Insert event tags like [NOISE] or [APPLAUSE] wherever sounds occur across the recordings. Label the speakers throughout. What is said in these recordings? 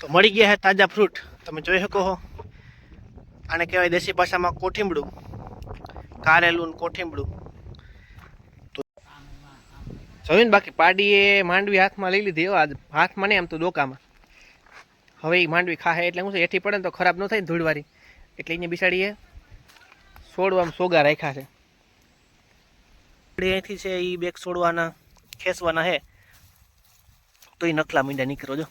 Speaker 1: તો મળી ગયા છે તાજા ફ્રૂટ તમે જોઈ શકો છો આને કહેવાય દેશી ભાષામાં કોઠીમડું. કારેલું ને કોઠીમડું. જોયું બાકી પાડીએ, માંડવી હાથમાં લઈ લીધી. હો, આજ હાથમાં નહીં, આમ તો ડોકામાં. હવે એ માંડવી ખાહે એટલે છે એઠી પડે ને તો ખરાબ ન થાય ધૂળવારી. એટલે અહીંયા બિસાડીએ. છોડવામાં સોગા રાખ્યા છે. અહીંથી છે એ બેગ છોડવાના ખેંચવાના હે. તો એ નકલા મીંડા નીકળો જો.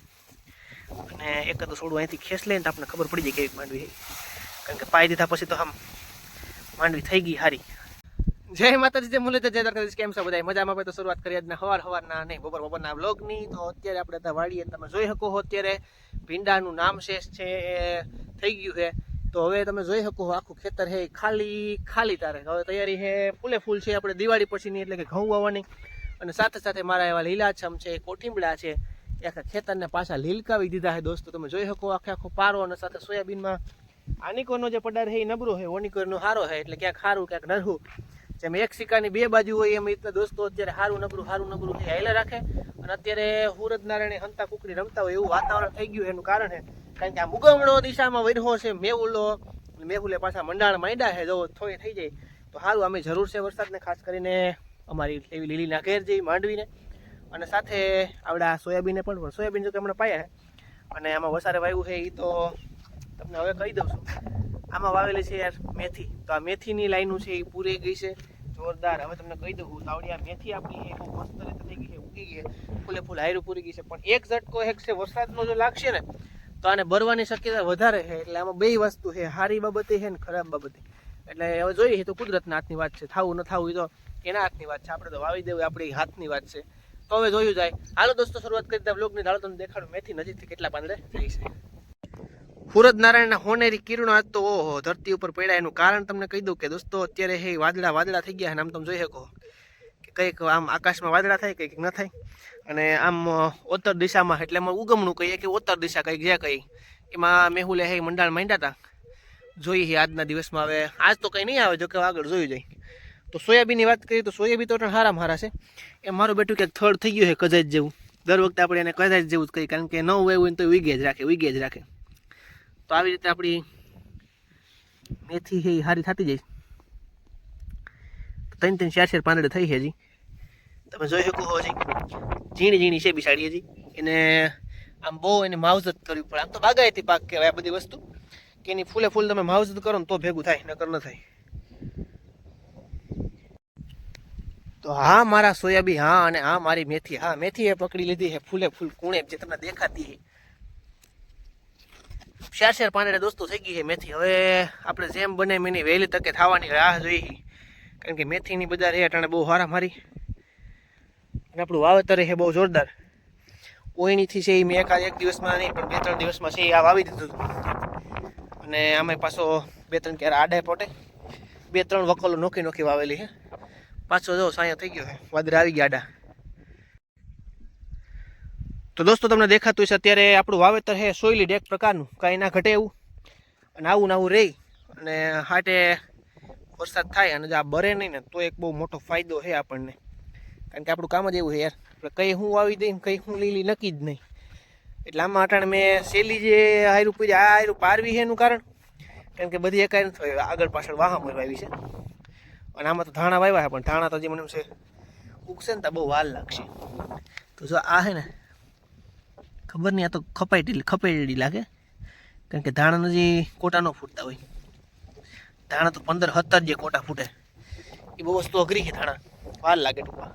Speaker 1: અને એક તો થોડું અહીંથી ખેંચ લઈને તો આપણને ખબર પડી જાય કેવી માંડવી કારણ કે પાઈ દીધા પછી તો આમ માંડવી થઈ ગઈ હારી. જય માતાજી, જય મુરલીધર, જય દ્વારકાધીશ, કેમ છો બધા મજામાં આપણે તો શરૂઆત કરી આજના હવાર હવારના નહીં બપોર બપોરના બ્લોગની તો અત્યારે આપણે ત્યાં વાળીએ તમે જોઈ શકો હો અત્યારે ભીંડાનું નામ શેષ છે, એ થઈ ગયું છે. તો હવે તમે જોઈ શકો આખું ખેતર છે ખાલી ખાલી તારે. હવે તૈયારી છે ફૂલે ફૂલ છે, આપણે દિવાળી પછીની એટલે કે ઘઉં વાવવાની. અને સાથે સાથે મારા એવા લીલાછમ છે, કોઠીમડા છે આખા ખેતરને પાછા લીલકાવી દીધા છે દોસ્તો. તમે જોઈ શકો આખે આખો પારો અને સાથે સોયાબીનમાં આનિકોનો જે પડાર છે એ નબળો છે, ઓનિકોનો સારો છે, એટલે ક્યાંક સારું ક્યાંક નરહું. જેમ એક સિક્કાની બે બાજુ હોય, એમ રીતના દોસ્તો અત્યારે સારું નબળું સારું નબળું એ હાઈલા રાખે. અને અત્યારે હુરદ નારાયણ હંતા કુકડી રમતા હોય એવું વાતાવરણ થઈ ગયું એનું કારણ છે. કારણ કે આ મુગમણો દિશામાં વરહો છે, મેહુલો મેહુલે પાછા મંડાણ માંડ્યા છે, જો થોડી થઈ જાય. તો સારું અમે જરૂર છે વરસાદને, ખાસ કરીને અમારી એવી લીલીના ઘેર જેવી માંડવીને. અને સાથે આવડા સોયાબીને પણ સોયાબીન જો કે હમણાં પાયા અને આમાં વસારે વાવ્યું છે એ તો તમને હવે કહી દઉં છું. આમાં વાવેલી છે યાર મેથી. તો આ મેથીની લાઈનું છે એ પૂરી ગઈ છે. જોરદાર. હવે તમને કહી દઉં આવડી આ મેથી આપણી બહુ મસ્ત રીતે થઈ ગઈ છે, ઉગી ગઈ ફૂલે ફૂલ હાયરું પૂરી ગઈ છે. પણ એક ઝટકો એક છે, વરસાદનો જો લાગશે ને, તો આને ભરવાની શક્યતા વધારે છે. એટલે આમાં બે વસ્તુ છે સારી બાબતે છે ને ખરાબ બાબતે. એટલે હવે જોઈએ તો કુદરતના હાથની વાત છે. થાવું ન થાવું એ તો એના હાથની વાત છે. આપણે તો વાવી દેવું આપણી હાથની વાત છે. તો હવે જોયું જાય. હાલો દોસ્તો, શરૂઆત કરી દે બ્લોગની ધારો તમને દેખાડું. મેથી નજીકથી કેટલા પાંદડે? થઈ છે સુરજ નારાયણના હોનેરી કિરણો આજ તો ઓહો, ધરતી ઉપર પડ્યા. એનું કારણ તમને કહી દઉં કે દોસ્તો, અત્યારે હે, વાદળા વાદળા થઈ ગયા અને આમ તમે જોઈ શકો. કે કંઈક આમ આકાશમાં વાદળા થાય, કંઈક ન થાય. અને આમ ઉત્તર દિશામાં, એટલે એમાં ઉગમણું કહીએ કે ઉત્તર દિશા કંઈક જે કહી એમાં મેહુલે હે, મંડાણ માંડ્યા હતા જોઈએ આજના દિવસમાં હવે, આજ તો કંઈ નહીં આવે જો કે આગળ જોયું જાય. તો સોયાબીનની વાત કરીએ તો સોયાબીન તો હારા સારા છે. એ મારું બેટું ક્યાંક થર્ડ થઈ ગયું છે, કદાચ જેવું. દર વખતે આપણે એને કદાચ જેવું જ કહીએ, કારણ કે ન હોય હોય તો વીગે જ રાખે, વીગે જ રાખે. તો આવી રીતે આપણી મેથી છે એ સારી થતી જાય ત્રણ ત્રણ ચાર ચાર પાંદડે થઈ છે હજી. તમે જોઈ શકો છો હજી. ઝીણી ઝીણી છે બિસાડી હજી. એને આમ બહુ એને માવજત કરવી પડે આમ તો બાગાયતી પાક કહેવાય આ બધી વસ્તુ. કે એની ફૂલે ફૂલ તમે માવજત કરો ને તો ભેગું થાય, નકર ન થાય. તો હા. મારા સોયાબી, હા, અને હા મારી મેથી. હા મેથી એ પકડી લીધી છે, ફૂલે ફૂલ કુણે જે તમને દેખાતી છે. શેર શેર પાંદડે દોસ્તો થઈ ગઈ છે મેથી. હવે આપણે જેમ બને એની વહેલી તકે થવાની રાહ જોઈ કારણ કે મેથીની બજાર એ અટાણે બહુ હારા મારી. અને આપણું વાવેતર છે બહુ જોરદાર. ઓઈણીથી છે એ મેં એકાદ એક દિવસમાં નહીં, પણ બે ત્રણ દિવસમાં છે આ વાવી દીધું અને આમાં પાછો બે ત્રણ ક્યારે આડે પોટે. બે ત્રણ વકલો નોખી નોખી વાવેલી છે. પાછો જો સાયા થઈ ગયો વાદરા આવી ગયા આડા. તો દોસ્તો, તમને દેખાતું છે અત્યારે આપણું વાવેતર છે સોયલી એક પ્રકારનું. કાંઈ ના ઘટે એવું. અને આવું ને આવું રહી અને હાટે વરસાદ થાય અને જો આ બરે નહીં ને, તો એક બહુ મોટો ફાયદો છે આપણને. કારણ કે આપણું કામ જ એવું છે યાર. આપણે કંઈ હું વાવી દઈ કંઈ હું લીલી નક્કી જ નહીં. એટલે આમાં અટાણે મેં સેલી જે આયરું પૂરી આ આયરું પારવી છે એનું કારણ. કારણ કે બધી એકાય નથી આગળ પાછળ વાહા આવી છે. અને આમાં તો ધાણા વાવ્યા પણ ધાણા તો હજી મને છે, ઉગશે ને તો બહુ વાર લાગશે. તો જો આ છે ને, ખબર નહીં, આ તો ખપાઈ ખપેડી લાગે. કારણ કે ધાણા જે કોટા ન ફૂટતા હોય. ધાણા તો પંદર સત્તર જે કોટા ફૂટે. એ બહુ વસ્તુ અઘરી છે ધાણા. વાર લાગે ટૂંકમાં.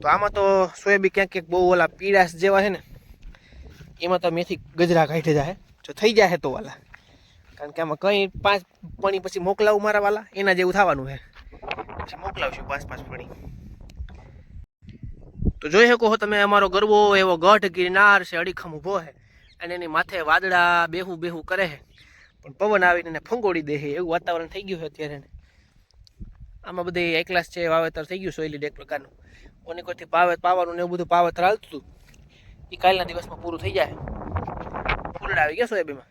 Speaker 1: તો આમાં તો સોયાબી ક્યાંક ક્યાંક બહુ ઓલા પીળાશ જેવા છે ને, એમાં તો મેથી ગજરા કાઢી જાય જો થઈ જાય તો વાલા. કારણ કે આમાં કંઈ પાંચ પણી પછી મોકલાવું મારા વાલા? એના જેવું થવાનું છે. પછી મોકલાવશું પાંચ પાંચ પણી. તો જોઈ શકો છો તમે, અમારો ગરબો એવો ગઢ ગિરનાર છે, અડીખમ ઊભો છે. અને એની માથે વાદળા બેહું બેહું કરે છે. પણ પવન આવીને એને ફંગોળી દે છે. એવું વાતાવરણ થઈ ગયું છે અત્યારે. આમાં બધી એકલાસ છે, વાવેતર થઈ ગયું સોયલી એક પ્રકારનું. કોની કોઈથી પાવે, પાવાનું ને એવું બધું પાવેતર હાલતું હતું. એ કાલના દિવસમાં પૂરું થઈ જાય. ફૂલડા આવી ગયા સોયાબીમાં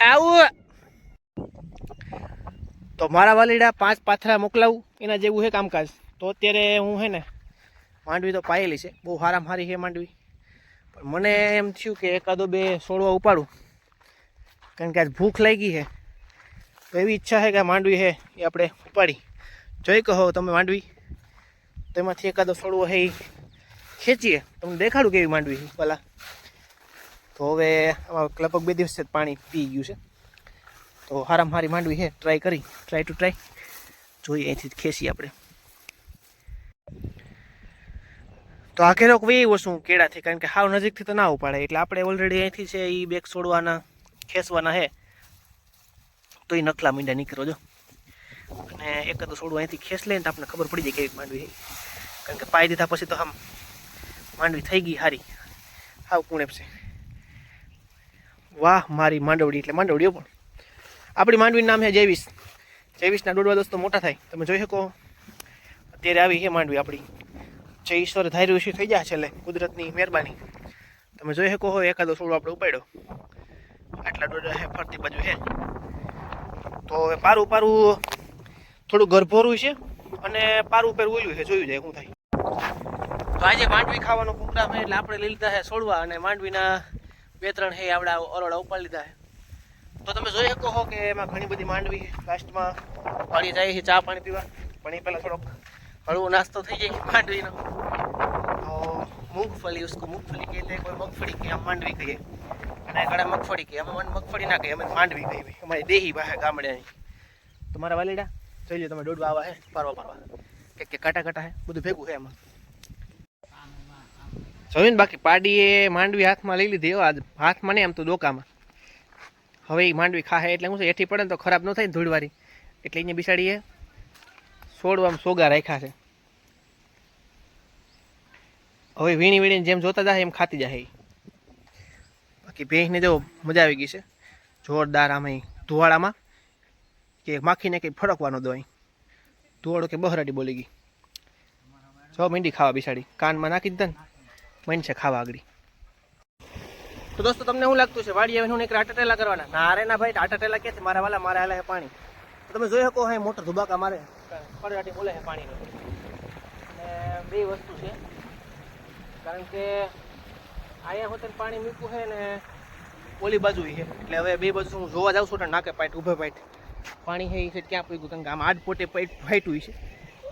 Speaker 1: આવું. તો મારા વાલીડા પાંચ પાથરા મોકલાવું, એના જેવું છે કામકાજ. તો અત્યારે હું હે ને, માંડવી તો પાયેલી છે, બહુ હારામાં હારી છે માંડવી. પણ મને એમ થયું કે એકાદો બે છોડવા ઉપાડું. કારણ કે આજ ભૂખ લાગી છે તો એવી ઈચ્છા છે કે માંડવી છે એ આપણે ઉપાડી. જોઈ કહો તમે માંડવી. તેમાંથી એકાદો છોડવો છે એ ખેંચીએ. તમને દેખાડું કેવી માંડવી છે ભલા. તો હવે લગભગ બે દિવસ પાણી પી ગયું છે. તો હારામ હારી માંડવી છે. ટ્રાય કરી. ટ્રાય ટુ ટ્રાય જોઈએ, અહીંથી ખેંચીએ આપણે. તો આ કેરોક વે શું કેળાથી કારણ કે હાવ નજીકથી તો ના ઉપાડે. એટલે આપણે ઓલરેડી અહીંથી છે એ બેગ છોડવાના, ખેંચવાના છે. તો એ નકલા મીંડા નીકળો જો. અને એક તો છોડવું અહીંથી ખેંચ લઈને તો આપણને ખબર પડી જાય કેવી માંડવી કારણ કે પાઈ દીધા પછી તો આમ માંડવી થઈ ગઈ હારી. હાવ કુણેપ છે. વાહ, મારી માંડવડી એટલે માંડવડીઓ પણ. આપણી માંડવીનું નામ છે જૈવીસ જૈવિસના દોડવા દોસ્તો મોટા થાય. તમે જોઈ શકો. અત્યારે આવી છે માંડવી આપણી. જે ઈશ્વર ધાર્યું છે, થઈ જાય છેલ્લે કુદરતની મહેરબાની. તમે જોઈ શકો હો, એકાદો છોડો આપણે ઉપાડ્યો. આટલા દોડા છે, ફરતી બાજુ છે. તો હવે પારું પારું થોડું ગરભોરું છે અને પારું ઉપર ઓલ્યું છે, જોયું જાય, શું થાય. તો આજે માંડવી ખાવાનો પ્રોગ્રામ એટલે આપણે લીધા છે છોડવા અને માંડવીના બે ત્રણ હે આવડા ઓરોડા ઉપાડી લીધા છે તો તમે જોઈ શકો છો કે એમાં ઘણી બધી માંડવી લાસ્ટમાં પાણી જાય છે, ચા પાણી પીવા. પણ એ પહેલાં થોડોક હળવો નાસ્તો થઈ જાય માંડવીનો. તો મૂંગફલી ઉસકો મૂંગફલી કહેતે કોઈ મગફળી કે આમ માંડવી કહીએ. અને ઘણા મગફળી કહીએ અમે મગફળી ના કહીએ, અમે માંડવી કહીએ અમારી દેહી બહાર ગામડેની તમારા વાલીડા, જોઈ લો તમે, દોડવા આવા હે, પારવા ફરવા કે કાટા કાટા હે, બધું ભેગું હે એમાં જોયું ને બાકી પાડીએ, માંડવી હાથમાં લઈ લીધી. આજ હાથમાં નહીં આમ તો ડોકામાં. હવે એ માંડવી ખાહે એટલે હું એઠી પડે ને તો ખરાબ ન થાય ધૂળવારી. એટલે એને બિસાડીએ. છોડવામાં સોગા રાખ્યા છે. હવે વીણી વીણીને જેમ જોતા જાય એમ ખાતી જાય. બાકી ભેંસને જો મજા આવી ગઈ છે. જોરદાર આમ ધુવાળામાં કે માખીને કંઈ ફરકવાનો દો અહીં ધુવાળો કે બહરાડી બોલી ગઈ. જો મીંડી ખાવા બિસાડી. કાનમાં નાખી દીધા ને. મન છે ખાવા આગળ. તો દોસ્તો, તમને શું લાગતું છે? વાડી આવીને હું એક આટા ટેલા કરવાના? ના, અરે ના ભાઈ આટાટેલા ક્યાંથી? મારા વાલા, મારે હાલે પાણી. તમે જોઈ શકો હે મોટર ધુબાકા મારે. ફરવાટી બોલે છે પાણીનો. બે વસ્તુ છે. કારણ કે અહીંયા હોતે પાણી મૂક્યું છે ને, ઓલી બાજુ છે એટલે હવે બે બાજુ હું જોવા જાઉં છું ને નાકે પાઇટ, ઊભે પાઇટ. પાણી છે એ ક્યાં પૂગ્યું કારણ કે આમ આડ પોટે પાઇટ ફાટ્યું છે.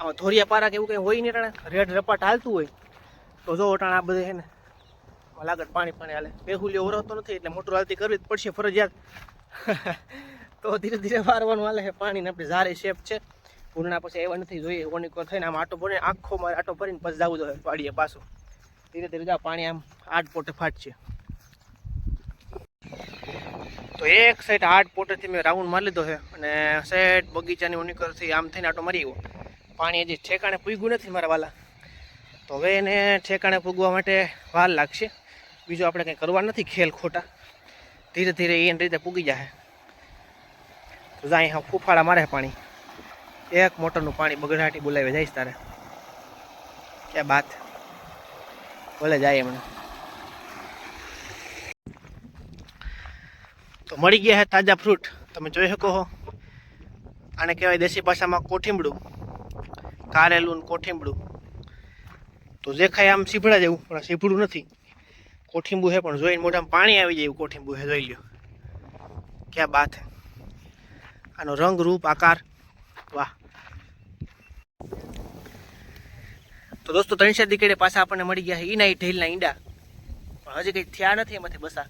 Speaker 1: આમાં ધોરિયા પારા કે એવું કંઈ હોય નહીં રેડ રપાટ હાલતું હોય. તો જો ટાણે આ બધે છે ને લાગત પાણી પાણી હાલે. બેહુલિયો ઓરવતો નથી, એટલે મોટર હાલતી કરવી જ પડશે, ફરજિયાત. [LAUGHS] તો ધીરે ધીરે વારવાનું હાલે છે પાણીને આપણે ઝારે શેપ છે. પૂર્ણા પછી એવા નથી, જોઈએ ઓનિકો થઈને આમ આટો ભરીને, આખો મારે આટો ભરીને પછી જવું જોઈએ પાડીએ પાછું. ધીરે ધીરે જાવ પાણી આમ આઠ પોટે ફાટશે. તો એક સાઈડ આઠ પોટેથી મેં રાઉન્ડ મારી લીધો છે, અને સાઈડ બગીચાની ઓનીકરથી આમ થઈને આટો મારી ગયો પાણી હજી ઠેકાણે પૂગ્યું નથી મારા વાલા. તો હવે એને ઠેકાણે પૂગવા માટે વાર લાગશે. બીજું આપણે કંઈ કરવા નથી ખેલ ખોટા. ધીરે ધીરે એની રીતે પૂગી જાય તો જાય હા ફૂફાળા મારે પાણી. એક મોટરનું પાણી બગડાટી બોલાવી જઈશ તારે. ક્યાં બાત? ભલે જાય એમને તો મળી ગયા છે તાજા ફ્રૂટ. તમે જોઈ શકો છો આને કહેવાય દેશી ભાષામાં કોઠીમડું કારેલું કોઠીમડું તો દેખાય આમ સીભડા જેવું પણ સીભડું નથી. કોઠીંબુ છે પણ જોઈને મોઢામાં પાણી આવી જાય એવું કોઠીંબુ છે જોઈ લ્યો. ક્યાં બાત આનો રંગ રૂપ, આકાર, વાહ. તો દોસ્તો ત્રણસો દીકડે પાછા આપણને મળી ગયા છે ઈના ઢેલના ઈંડા. પણ હજી કંઈ થયા નથી એમાંથી બસા.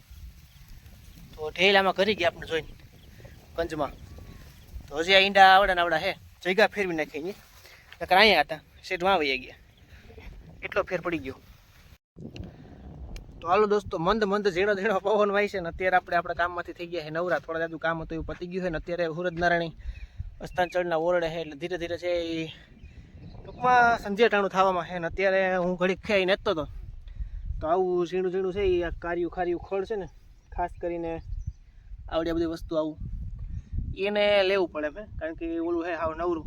Speaker 1: તો ઢેલ આમાં કરી ગયા આપણે જોઈને, કંજમાં. તો હજી આ ઈંડા આવડા નાવડા હે. જગ્યા ફેરવી નાખી નકર અહીંયા હતા સેટમાં આવી ગયા. એટલો ફેર પડી ગયો. તો હાલો દોસ્તો, મંદ મંદ ઝીણો ઝીણો પવન વાય છે ને અત્યારે આપણે આપણા કામમાંથી થઈ ગયા છે. નવરા થોડા જાદુ કામ હતું એવું પતી ગયું છે ને અત્યારે સુરજનારાયણ અસ્તાંચળના ઓરડે છે એટલે ધીરે ધીરે છે એ ટૂંકમાં સંધ્યાટાણું થવામાં છે ને અત્યારે હું ઘડીક ખાઈ નેતો હતો તો આવું ઝીણું ઝીણું છે એ આ કાર્યું ખાર્યું ખોળ છે ને, ખાસ કરીને આવડી બધી વસ્તુ આવું. એને લેવું પડે મેં કારણ કે ઓલું છે આવું નવરું.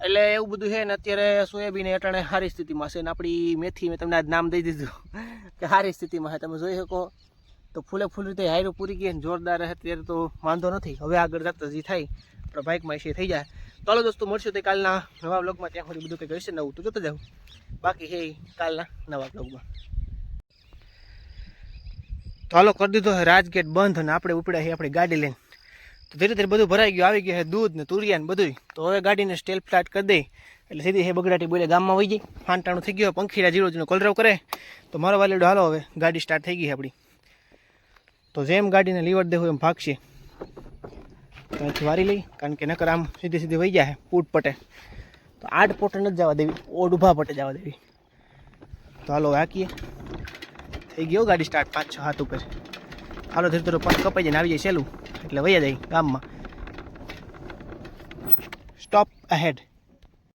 Speaker 1: એટલે એવું બધું છે ને, અત્યારે સોયાબીન અટાણે સારી સ્થિતિમાં છે ને, આપણી મેથી મેં તમને આજ નામ દઈ દીધું [LAUGHS] કે સારી સ્થિતિમાં છે. તમે જોઈ શકો, તો ફૂલે ફૂલ રીતે હાયરો પૂરી ગઈ જોરદાર રહે ત્યારે તો વાંધો નથી. હવે આગળ જતા જે થાય આપણા બાઇકમાં એ થઈ જાય. તો ચાલો દોસ્તો, મળશું તે કાલના નવા બ્લોગમાં ત્યાં સુધી બધું કંઈક હશે નવું તો જોતા જાઉં બાકી છે કાલના નવા બ્લોગમાં હાલો કરી દીધો રાજગેટ બંધ અને આપણે ઉપડ્યા છીએ આપણી ગાડી લઈને. તો ધીરે ધીરે બધું ભરાઈ ગયું. આવી ગયું છે દૂધ ને તુરિયા ને બધું તો હવે ગાડીને સ્ટેલ ફ્લાટ કરી દઈ. એટલે સીધી હે બગડાટી બોલે ગામમાં વહી ગઈ. ફાંટાણું થઈ ગયું પંખીડા જીરો જીરો કોલરવ કરે. તો મારો વાલીડો હાલો હવે. ગાડી સ્ટાર્ટ થઈ ગઈ આપણી. તો જેમ ગાડીને લીવર દેવું એમ ભાગશે. તો અહીંથી વારી લઈ, કારણ કે નકર આમ સીધી સીધી વહી જાય પૂટ પટે. તો આઠ પોટે નથી જવા દેવી. ઓડ ઊભા પટે જવા દેવી. તો હાલો હાકીએ. થઈ ગયો ગાડી સ્ટાર્ટ પાંચ છ હાથ ઉપર. હાલો ધીરે ધીરે પાંચ કપાઈ જાય આવી જાય સહેલું એટલે વૈયા જાય ગામમાં. Stop ahead